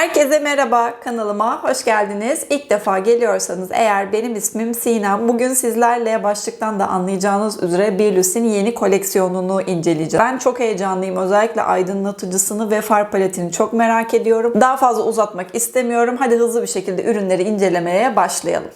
Herkese merhaba kanalıma hoş geldiniz. İlk defa geliyorsanız eğer benim ismim Sinem. Bugün sizlerle başlıktan da anlayacağınız üzere Bielus'in yeni koleksiyonunu inceleyeceğim. Ben çok heyecanlıyım. Özellikle aydınlatıcısını ve far paletini çok merak ediyorum. Daha fazla uzatmak istemiyorum. Hadi hızlı bir şekilde ürünleri incelemeye başlayalım.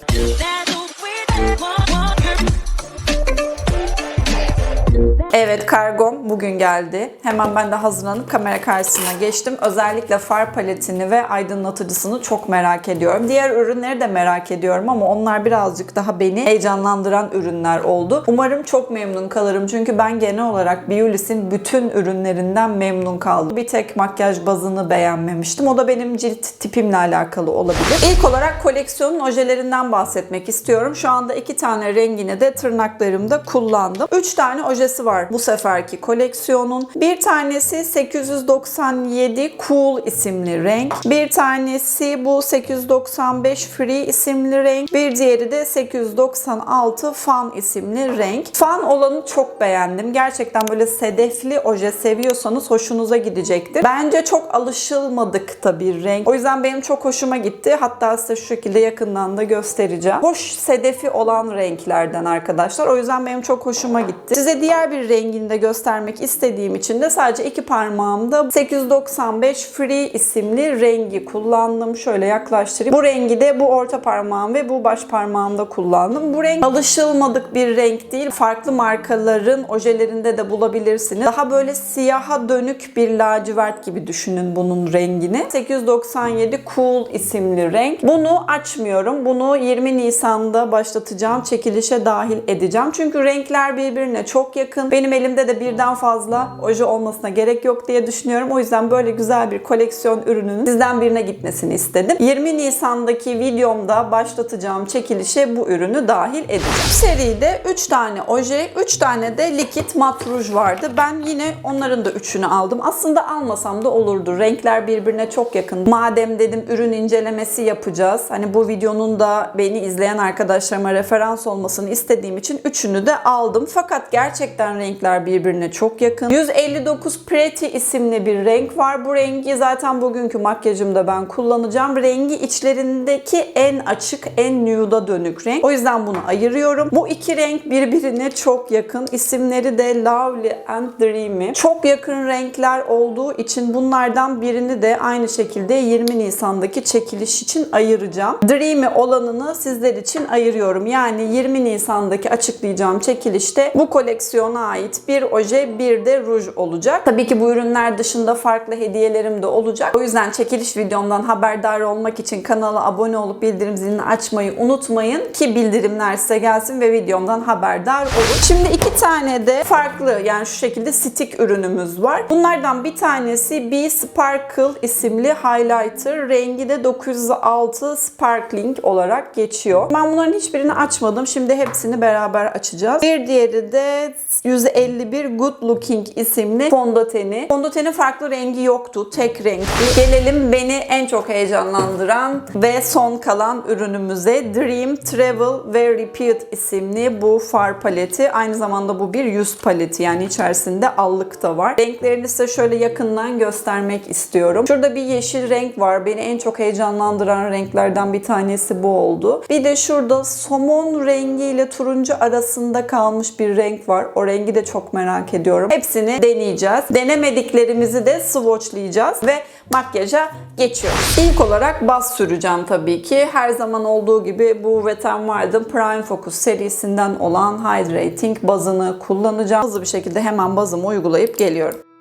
Evet kargom bugün geldi. Hemen ben de hazırlanıp kamera karşısına geçtim. Özellikle far paletini ve aydınlatıcısını çok merak ediyorum. Diğer ürünleri de merak ediyorum ama onlar birazcık daha beni heyecanlandıran ürünler oldu. Umarım çok memnun kalırım çünkü ben genel olarak Biolis'in bütün ürünlerinden memnun kaldım. Bir tek makyaj bazını beğenmemiştim. O da benim cilt tipimle alakalı olabilir. İlk olarak koleksiyonun ojelerinden bahsetmek istiyorum. Şu anda iki tane rengini de tırnaklarımda kullandım. Üç tane ojesi var bu seferki koleksiyonun. Bir tanesi 897 Cool isimli renk. Bir tanesi bu 895 Free isimli renk. Bir diğeri de 896 Fun isimli renk. Fun olanı çok beğendim. Gerçekten böyle sedefli oje seviyorsanız hoşunuza gidecektir. Bence çok alışılmadık da bir renk. O yüzden benim çok hoşuma gitti. Hatta size şu şekilde yakından da göstereceğim. Hoş sedefi olan renklerden arkadaşlar. O yüzden benim çok hoşuma gitti. Size diğer bir rengini de göstermek istediğim için de sadece iki parmağımda 895 Free isimli rengi kullandım. Şöyle yaklaştırayım. Bu rengi de bu orta parmağım ve bu baş parmağımda kullandım. Bu renk alışılmadık bir renk değil. Farklı markaların ojelerinde de bulabilirsiniz. Daha böyle siyaha dönük bir lacivert gibi düşünün bunun rengini. 897 Cool isimli renk. Bunu açmıyorum. Bunu 20 Nisan'da başlatacağım. Çekilişe dahil edeceğim. Çünkü renkler birbirine çok yakın. Benim elimde de birden fazla oje olmasına gerek yok diye düşünüyorum. O yüzden böyle güzel bir koleksiyon ürününün sizden birine gitmesini istedim. 20 Nisan'daki videomda başlatacağım çekilişe bu ürünü dahil edeceğim. Seride 3 tane oje, 3 tane de likit mat ruj vardı. Ben yine onların da üçünü aldım. Aslında almasam da olurdu. Renkler birbirine çok yakın. Madem dedim ürün incelemesi yapacağız. Hani bu videonun da beni izleyen arkadaşlarıma referans olmasını istediğim için üçünü de aldım. Fakat gerçekten renkler birbirine çok yakın. 159 Pretty isimli bir renk var. Bu rengi zaten bugünkü makyajımda ben kullanacağım. Rengi içlerindeki en açık, en nude'a dönük renk. O yüzden bunu ayırıyorum. Bu iki renk birbirine çok yakın. İsimleri de Lovely and Dreamy. Çok yakın renkler olduğu için bunlardan birini de aynı şekilde 20 Nisan'daki çekiliş için ayıracağım. Dreamy olanını sizler için ayırıyorum. Yani 20 Nisan'daki açıklayacağım çekilişte bu koleksiyona ait bir oje bir de ruj olacak. Tabii ki bu ürünler dışında farklı hediyelerim de olacak. O yüzden çekiliş videomdan haberdar olmak için kanala abone olup bildirim zilini açmayı unutmayın ki bildirimler size gelsin ve videomdan haberdar olun. Şimdi iki tane de farklı yani şu şekilde stick ürünümüz var. Bunlardan bir tanesi B Sparkle isimli highlighter. Rengi de 906 Sparkling olarak geçiyor. Ben bunların hiçbirini açmadım. Şimdi hepsini beraber açacağız. Bir diğeri de 151 Good Looking isimli fondöteni. Fondötenin farklı rengi yoktu. Tek renkti. Gelelim beni en çok heyecanlandıran ve son kalan ürünümüze Dream Travel ve Repeat isimli bu far paleti. Aynı zamanda bu bir yüz paleti yani içerisinde allık da var. Renklerini size şöyle yakından göstermek istiyorum. Şurada bir yeşil renk var. Beni en çok heyecanlandıran renklerden bir tanesi bu oldu. Bir de şurada somon rengi ile turuncu arasında kalmış bir renk var. O rengi de çok merak ediyorum. Hepsini deneyeceğiz. Denemediklerimizi de swatchlayacağız ve makyaja geçiyoruz. İlk olarak baz süreceğim tabii ki. Her zaman olduğu gibi bu Wet n Wild'ın Prime Focus serisinden olan Hydrating bazını kullanacağım. Hızlı bir şekilde hemen bazımı uygulayıp geliyorum.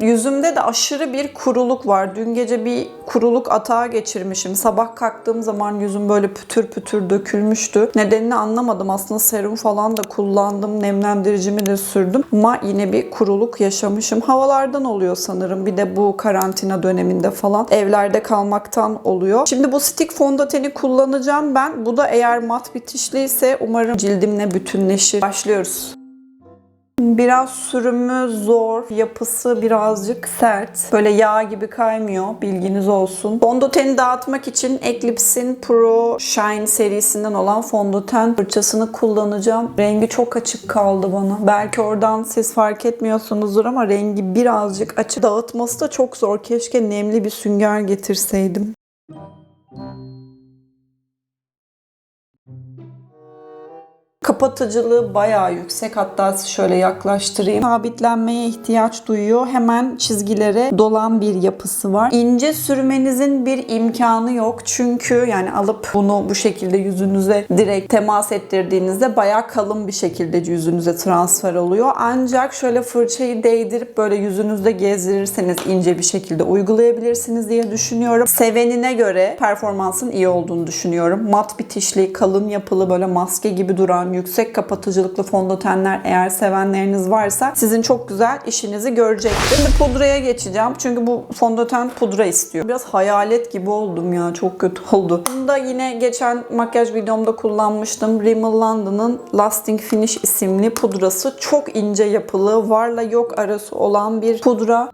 Yüzümde de aşırı bir kuruluk var. Dün gece bir kuruluk atağı geçirmişim. Sabah kalktığım zaman yüzüm böyle pütür pütür dökülmüştü. Nedenini anlamadım. Aslında serum falan da kullandım. Nemlendiricimi de sürdüm. Ama yine bir kuruluk yaşamışım. Havalardan oluyor sanırım. Bir de bu karantina döneminde falan evlerde kalmaktan oluyor. Şimdi bu stick fondöteni kullanacağım ben. Bu da eğer mat bitişliyse umarım cildimle bütünleşir. Başlıyoruz. Biraz sürümü zor, yapısı birazcık sert. Böyle yağ gibi kaymıyor, bilginiz olsun. Fondöteni dağıtmak için Eclipse'in Pro Shine serisinden olan fondöten fırçasını kullanacağım. Rengi çok açık kaldı bana. Belki oradan siz fark etmiyorsunuzdur ama rengi birazcık açık. Dağıtması da çok zor. Keşke nemli bir sünger getirseydim. Kapatıcılığı bayağı yüksek. Hatta şöyle yaklaştırayım. Sabitlenmeye ihtiyaç duyuyor. Hemen çizgilere dolan bir yapısı var. İnce sürmenizin bir imkanı yok. Çünkü yani alıp bunu bu şekilde yüzünüze direkt temas ettirdiğinizde bayağı kalın bir şekilde yüzünüze transfer oluyor. Ancak şöyle fırçayı değdirip böyle yüzünüzde gezdirirseniz ince bir şekilde uygulayabilirsiniz diye düşünüyorum. Sevenine göre performansın iyi olduğunu düşünüyorum. Mat bitişli, kalın yapılı böyle maske gibi duran yüksek kapatıcılıklı fondötenler eğer sevenleriniz varsa sizin çok güzel işinizi görecektir. Şimdi pudraya geçeceğim. Çünkü bu fondöten pudra istiyor. Biraz hayalet gibi oldum ya. Çok kötü oldu. Bunu da yine geçen makyaj videomda kullanmıştım. Rimmel London'ın Lasting Finish isimli pudrası. Çok ince yapılı, varla yok arası olan bir pudra.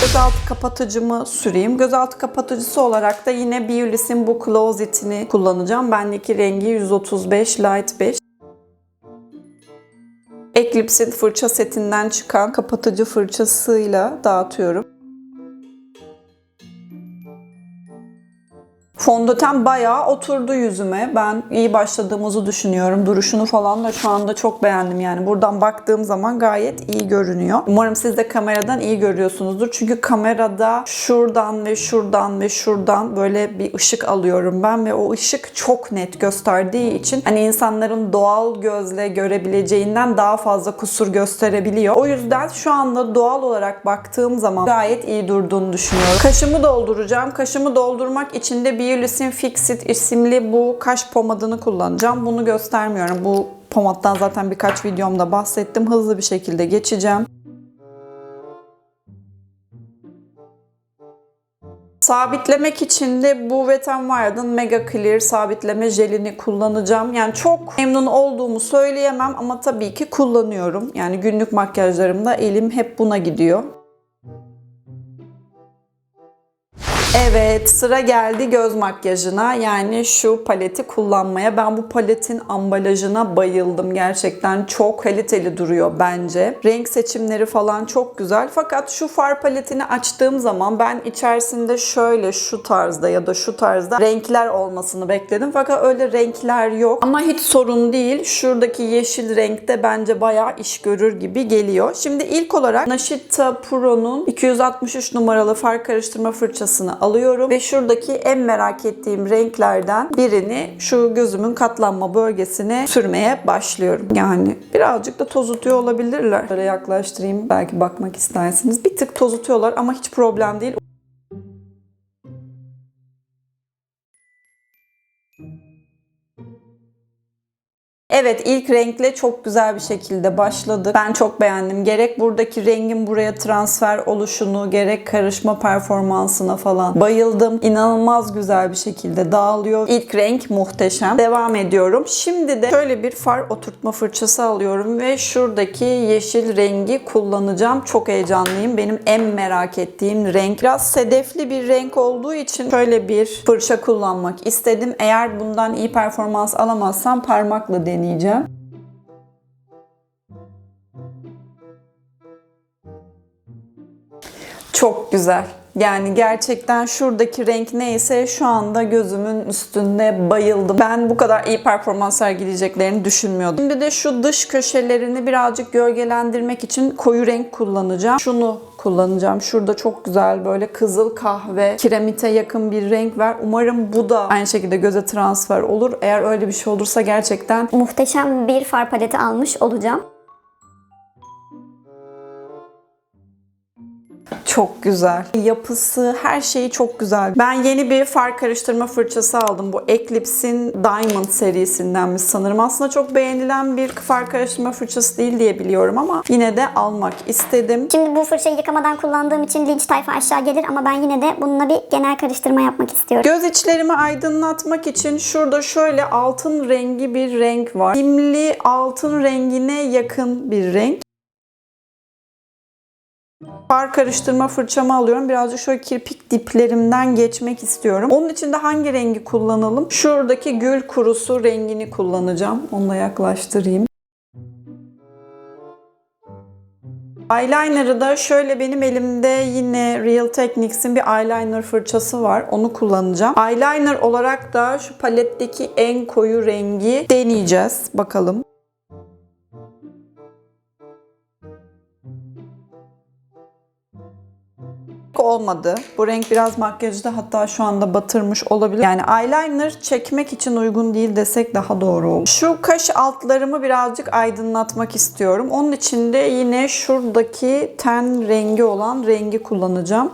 Gözaltı kapatıcımı süreyim. Gözaltı kapatıcısı olarak da yine Beulis'in bu Closet'ini kullanacağım. Bendeki rengi 135 Light 5. Eclipse'in fırça setinden çıkan kapatıcı fırçasıyla dağıtıyorum. Fondöten bayağı oturdu yüzüme. Ben iyi başladığımızı düşünüyorum. Duruşunu falan da şu anda çok beğendim. Yani buradan baktığım zaman gayet iyi görünüyor. Umarım siz de kameradan iyi görüyorsunuzdur. Çünkü kamerada şuradan ve şuradan ve şuradan böyle bir ışık alıyorum ben ve o ışık çok net gösterdiği için hani insanların doğal gözle görebileceğinden daha fazla kusur gösterebiliyor. O yüzden şu anda doğal olarak baktığım zaman gayet iyi durduğunu düşünüyorum. Kaşımı dolduracağım. Kaşımı doldurmak için de Beulis'in Fixit isimli bu kaş pomadını kullanacağım. Bunu göstermiyorum. Bu pomattan zaten birkaç videomda bahsettim. Hızlı bir şekilde geçeceğim. Sabitlemek için de bu Wet Mega Clear sabitleme jelini kullanacağım. Yani çok memnun olduğumu söyleyemem ama tabii ki kullanıyorum. Yani günlük makyajlarımda elim hep buna gidiyor. Evet sıra geldi göz makyajına yani şu paleti kullanmaya. Ben bu paletin ambalajına bayıldım. Gerçekten çok kaliteli duruyor bence. Renk seçimleri falan çok güzel. Fakat şu far paletini açtığım zaman ben içerisinde şöyle şu tarzda ya da şu tarzda renkler olmasını bekledim. Fakat öyle renkler yok. Ama hiç sorun değil. Şuradaki yeşil renkte bence bayağı iş görür gibi geliyor. Şimdi ilk olarak Nashita Pro'nun 263 numaralı far karıştırma fırçasını alıyorum ve şuradaki en merak ettiğim renklerden birini şu gözümün katlanma bölgesine sürmeye başlıyorum. Yani birazcık da tozutuyor olabilirler. Böyle yaklaştırayım belki bakmak istersiniz. Bir tık tozutuyorlar ama hiç problem değil. Evet ilk renkle çok güzel bir şekilde başladık. Ben çok beğendim. Gerek buradaki rengin buraya transfer oluşunu, gerek karışma performansına falan bayıldım. İnanılmaz güzel bir şekilde dağılıyor. İlk renk muhteşem. Devam ediyorum. Şimdi de şöyle bir far oturtma fırçası alıyorum ve şuradaki yeşil rengi kullanacağım. Çok heyecanlıyım. Benim en merak ettiğim renk. Biraz sedefli bir renk olduğu için şöyle bir fırça kullanmak istedim. Eğer bundan iyi performans alamazsam parmakla deneyeceğim deneyeceğim. Çok güzel. Yani gerçekten şuradaki renk neyse şu anda gözümün üstünde bayıldım. Ben bu kadar iyi performans sergileyeceklerini düşünmüyordum. Şimdi de şu dış köşelerini birazcık gölgelendirmek için koyu renk kullanacağım. Şunu kullanacağım. Şurada çok güzel böyle kızıl kahve, kiremite yakın bir renk var. Umarım bu da aynı şekilde göze transfer olur. Eğer öyle bir şey olursa gerçekten Muhteşem bir far paleti almış olacağım. Çok güzel. Yapısı, her şeyi çok güzel. Ben yeni bir far karıştırma fırçası aldım. Bu Eclipse'in Diamond serisinden mi sanırım. Aslında çok beğenilen bir far karıştırma fırçası değil diye biliyorum ama yine de almak istedim. Şimdi bu fırçayı yıkamadan kullandığım için linç tayfa aşağı gelir ama ben yine de bununla bir genel karıştırma yapmak istiyorum. Göz içlerimi aydınlatmak için şurada şöyle altın rengi bir renk var. Simli altın rengine yakın bir renk. Far karıştırma fırçamı alıyorum. Birazcık şöyle kirpik diplerimden geçmek istiyorum. Onun için de hangi rengi kullanalım? Şuradaki gül kurusu rengini kullanacağım. Onu da yaklaştırayım. Eyeliner'ı da şöyle benim elimde yine Real Techniques'in bir eyeliner fırçası var. Onu kullanacağım. Eyeliner olarak da şu paletteki en koyu rengi deneyeceğiz. Bakalım. Olmadı. Bu renk biraz makyajda hatta şu anda batırmış olabilir. Yani eyeliner çekmek için uygun değil desek daha doğru olur. Şu kaş altlarımı birazcık aydınlatmak istiyorum. Onun için de yine şuradaki ten rengi olan rengi kullanacağım.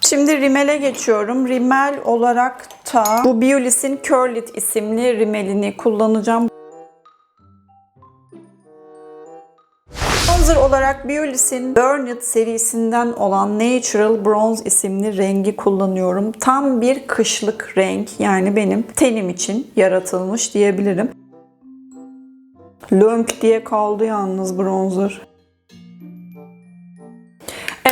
Şimdi rimele geçiyorum. Rimel olarak da bu Biolis'in Curlit isimli rimelini kullanacağım. Olarak Biolis'in Burn It serisinden olan Natural Bronze isimli rengi kullanıyorum. Tam bir kışlık renk. Yani benim tenim için yaratılmış diyebilirim. Lönk diye kaldı yalnız bronzer.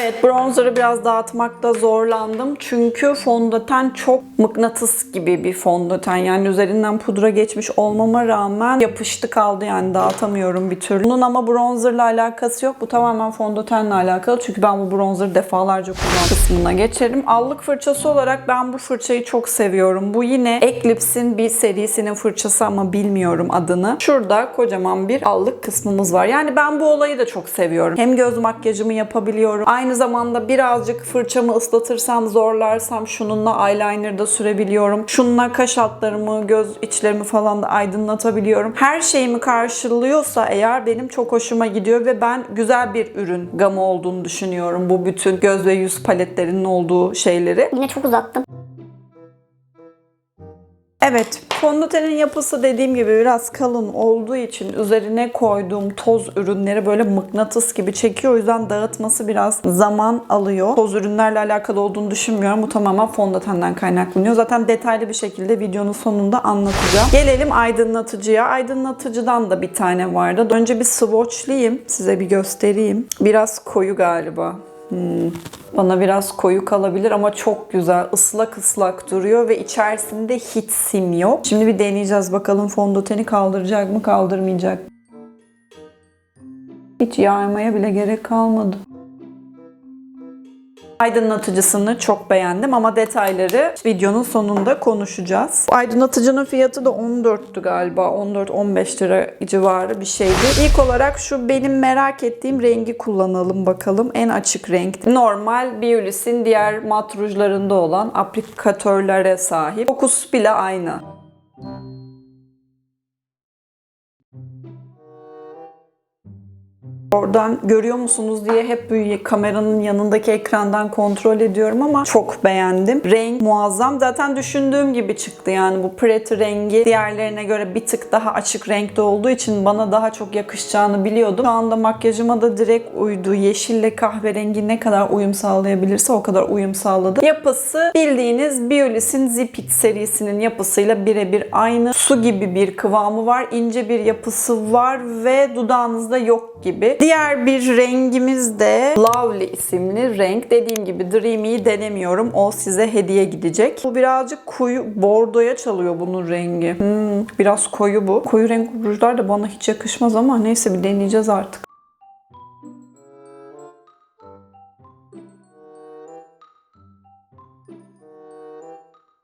Evet bronzer'ı biraz dağıtmakta zorlandım. Çünkü fondöten çok mıknatıs gibi bir fondöten. Yani üzerinden pudra geçmiş olmama rağmen yapıştı kaldı yani dağıtamıyorum bir türlü. Bunun ama bronzerla alakası yok. Bu tamamen fondötenle alakalı. Çünkü ben bu bronzerı defalarca kullandım kısmına geçelim. Allık fırçası olarak ben bu fırçayı çok seviyorum. Bu yine Eclipse'in bir serisinin fırçası ama bilmiyorum adını. Şurada kocaman bir allık kısmımız var. Yani ben bu olayı da çok seviyorum. Hem göz makyajımı yapabiliyorum. Aynı zamanda birazcık fırçamı ıslatırsam, zorlarsam şununla eyeliner da sürebiliyorum. Şununla kaş altlarımı, göz içlerimi falan da aydınlatabiliyorum. Her şeyimi karşılıyorsa eğer benim çok hoşuma gidiyor ve ben güzel bir ürün gamı olduğunu düşünüyorum bu bütün göz ve yüz paletlerinin olduğu şeyleri. Yine çok uzattım. Evet, fondötenin yapısı dediğim gibi biraz kalın olduğu için üzerine koyduğum toz ürünleri böyle mıknatıs gibi çekiyor. O yüzden dağıtması biraz zaman alıyor. Toz ürünlerle alakalı olduğunu düşünmüyorum. Bu tamamen fondötenden kaynaklanıyor. Zaten detaylı bir şekilde videonun sonunda anlatacağım. Gelelim aydınlatıcıya. Aydınlatıcıdan da bir tane vardı. Önce bir swatchlayayım. Size bir göstereyim. Biraz koyu galiba. Hmm. Bana biraz koyu kalabilir ama çok güzel. Islak ıslak duruyor ve içerisinde hiç sim yok. Şimdi bir deneyeceğiz bakalım fondöteni kaldıracak mı kaldırmayacak. Hiç yaymaya bile gerek kalmadı. Aydınlatıcısını çok beğendim ama detayları videonun sonunda konuşacağız. Aydınlatıcının fiyatı da 14'tü galiba. 14-15 lira civarı bir şeydi. İlk olarak şu benim merak ettiğim rengi kullanalım bakalım. En açık renk. Normal Biolis'in diğer mat rujlarında olan aplikatörlere sahip. Kokusu bile aynı. Oradan görüyor musunuz diye hep kameranın yanındaki ekrandan kontrol ediyorum ama çok beğendim. Renk muazzam. Zaten düşündüğüm gibi çıktı yani bu Pretty rengi diğerlerine göre bir tık daha açık renkte olduğu için bana daha çok yakışacağını biliyordum. Şu anda makyajıma da direkt uydu. Yeşille kahverengi ne kadar uyum sağlayabilirse o kadar uyum sağladı. Yapısı bildiğiniz Biolis'in Zipit serisinin yapısıyla birebir aynı. Su gibi bir kıvamı var. ince bir yapısı var ve dudağınızda yok gibi. Diğer bir rengimiz de Lovely isimli renk. Dediğim gibi Dreamy'yi denemiyorum. O size hediye gidecek. Bu birazcık koyu bordoya çalıyor bunun rengi. Hmm, biraz koyu bu. Koyu renk rujlar da bana hiç yakışmaz ama neyse bir deneyeceğiz artık.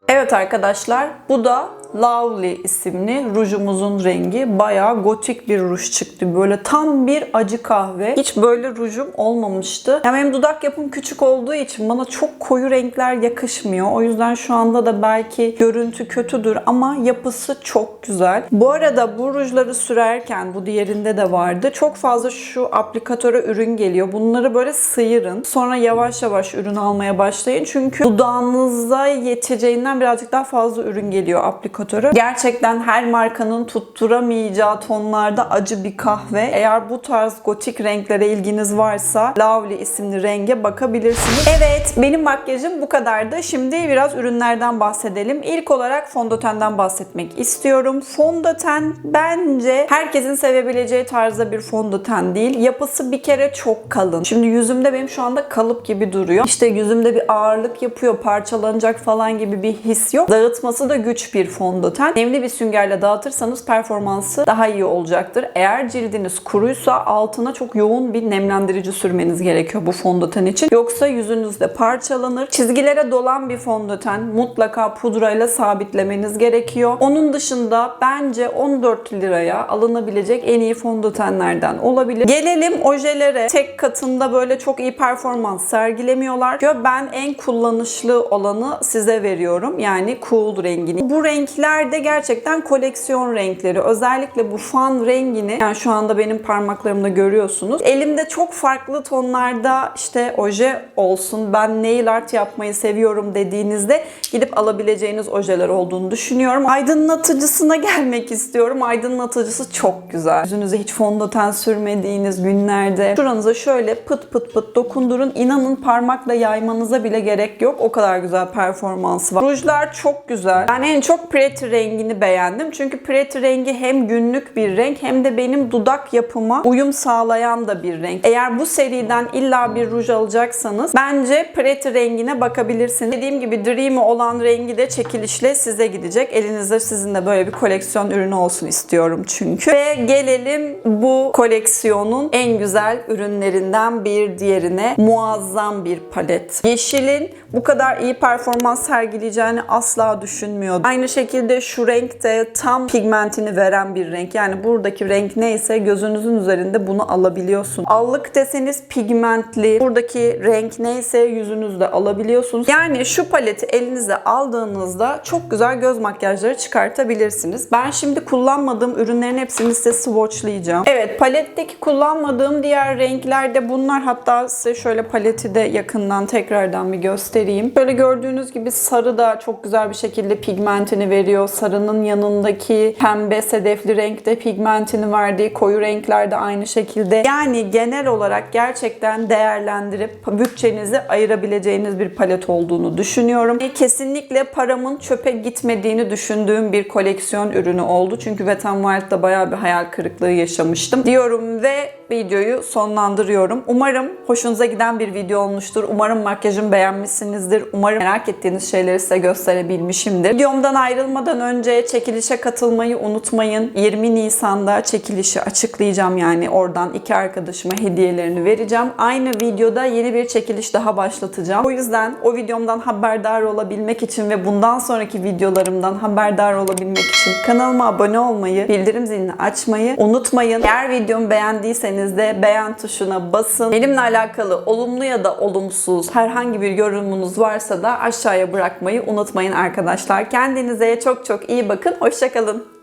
Evet arkadaşlar bu da Lovely isimli rujumuzun rengi. Bayağı gotik bir ruj çıktı. Böyle tam bir acı kahve. Hiç böyle rujum olmamıştı. Yani benim dudak yapım küçük olduğu için bana çok koyu renkler yakışmıyor. O yüzden şu anda da belki görüntü kötüdür ama yapısı çok güzel. Bu arada bu rujları sürerken bu diğerinde de vardı. Çok fazla şu aplikatöre ürün geliyor. Bunları böyle sıyırın. Sonra yavaş yavaş ürün almaya başlayın. Çünkü dudağınıza yeteceğinden birazcık daha fazla ürün geliyor aplikatöre. Gerçekten her markanın tutturamayacağı tonlarda acı bir kahve. Eğer bu tarz gotik renklere ilginiz varsa Lovely isimli renge bakabilirsiniz. Evet benim makyajım bu kadardı. Şimdi biraz ürünlerden bahsedelim. İlk olarak fondötenden bahsetmek istiyorum. Fondöten bence herkesin sevebileceği tarzda bir fondöten değil. Yapısı bir kere çok kalın. Şimdi yüzümde benim şu anda kalıp gibi duruyor. İşte yüzümde bir ağırlık yapıyor, parçalanacak falan gibi bir his yok. Dağıtması da güç bir fondöten. Nemli bir süngerle dağıtırsanız performansı daha iyi olacaktır. Eğer cildiniz kuruysa altına çok yoğun bir nemlendirici sürmeniz gerekiyor bu fondöten için. Yoksa yüzünüzde parçalanır. Çizgilere dolan bir fondöten mutlaka pudrayla sabitlemeniz gerekiyor. Onun dışında bence 14 liraya alınabilecek en iyi fondötenlerden olabilir. Gelelim ojelere. Tek katında böyle çok iyi performans sergilemiyorlar. Yo, Ben en kullanışlı olanı size veriyorum. Yani cool rengini. Bu renkler de gerçekten koleksiyon renkleri. Özellikle bu fan rengini yani şu anda benim parmaklarımda görüyorsunuz. Elimde çok farklı tonlarda işte oje olsun ben nail art yapmayı seviyorum dediğinizde gidip alabileceğiniz ojeler olduğunu düşünüyorum. Aydınlatıcısına gelmek istiyorum. Aydınlatıcısı çok güzel. Yüzünüze hiç fondöten sürmediğiniz günlerde şuranıza şöyle pıt pıt pıt dokundurun. İnanın parmakla yaymanıza bile gerek yok. O kadar güzel performansı var. Rujlar çok güzel. Ben en çok Pretty rengini beğendim. Çünkü Pretty rengi hem günlük bir renk hem de benim dudak yapıma uyum sağlayan da bir renk. Eğer bu seriden illa bir ruj alacaksanız bence Pretty rengine bakabilirsiniz. Dediğim gibi Dreamy olan rengi de çekilişle size gidecek. Elinizde sizin de böyle bir koleksiyon ürünü olsun istiyorum çünkü. Ve gelelim bu koleksiyonun en güzel ürünlerinden bir diğerine. Muazzam bir palet. Yeşilin bu kadar iyi performans sergileyeceğini asla düşünmüyordum. Aynı şekilde şu renk de tam pigmentini veren bir renk. Yani buradaki renk neyse gözünüzün üzerinde bunu alabiliyorsun. Allık deseniz pigmentli. Buradaki renk neyse yüzünüzde alabiliyorsunuz. Yani şu paleti elinize aldığınızda çok güzel göz makyajları çıkartabilirsiniz. Ben şimdi kullanmadığım ürünlerin hepsini size swatchlayacağım. Evet paletteki kullanmadığım diğer renkler de bunlar. Hatta size şöyle paleti de yakından tekrardan bir göstereyim. Böyle gördüğünüz gibi sarı da çok güzel bir şekilde pigmentini veriyor. Sarının yanındaki pembe sedefli renk de pigmentini verdiği koyu renkler de aynı şekilde. Yani genel olarak gerçekten değerlendirip bütçenizi ayırabileceğiniz bir palet olduğunu düşünüyorum. Kesinlikle paramın çöpe gitmediğini düşündüğüm bir koleksiyon ürünü oldu. Çünkü Wet n Wild'da bayağı bir hayal kırıklığı yaşamıştım. Diyorum ve videoyu sonlandırıyorum. Umarım hoşunuza giden bir video olmuştur. Umarım makyajımı beğenmişsinizdir. Umarım merak ettiğiniz şeyleri size gösterebilmişimdir. Videomdan ayrılmadan önce çekilişe katılmayı unutmayın. 20 Nisan'da çekilişi açıklayacağım yani oradan iki arkadaşıma hediyelerini vereceğim. Aynı videoda yeni bir çekiliş daha başlatacağım. O yüzden o videomdan haberdar olabilmek için ve bundan sonraki videolarımdan haberdar olabilmek için kanalıma abone olmayı, bildirim zilini açmayı unutmayın. Eğer videomu beğendiyseniz de beğen tuşuna basın. Benimle alakalı olumlu ya da olumsuz herhangi bir yorumunuz varsa da aşağıya bırakmayı unutmayın arkadaşlar. Kendinize çok çok iyi bakın. Hoşçakalın.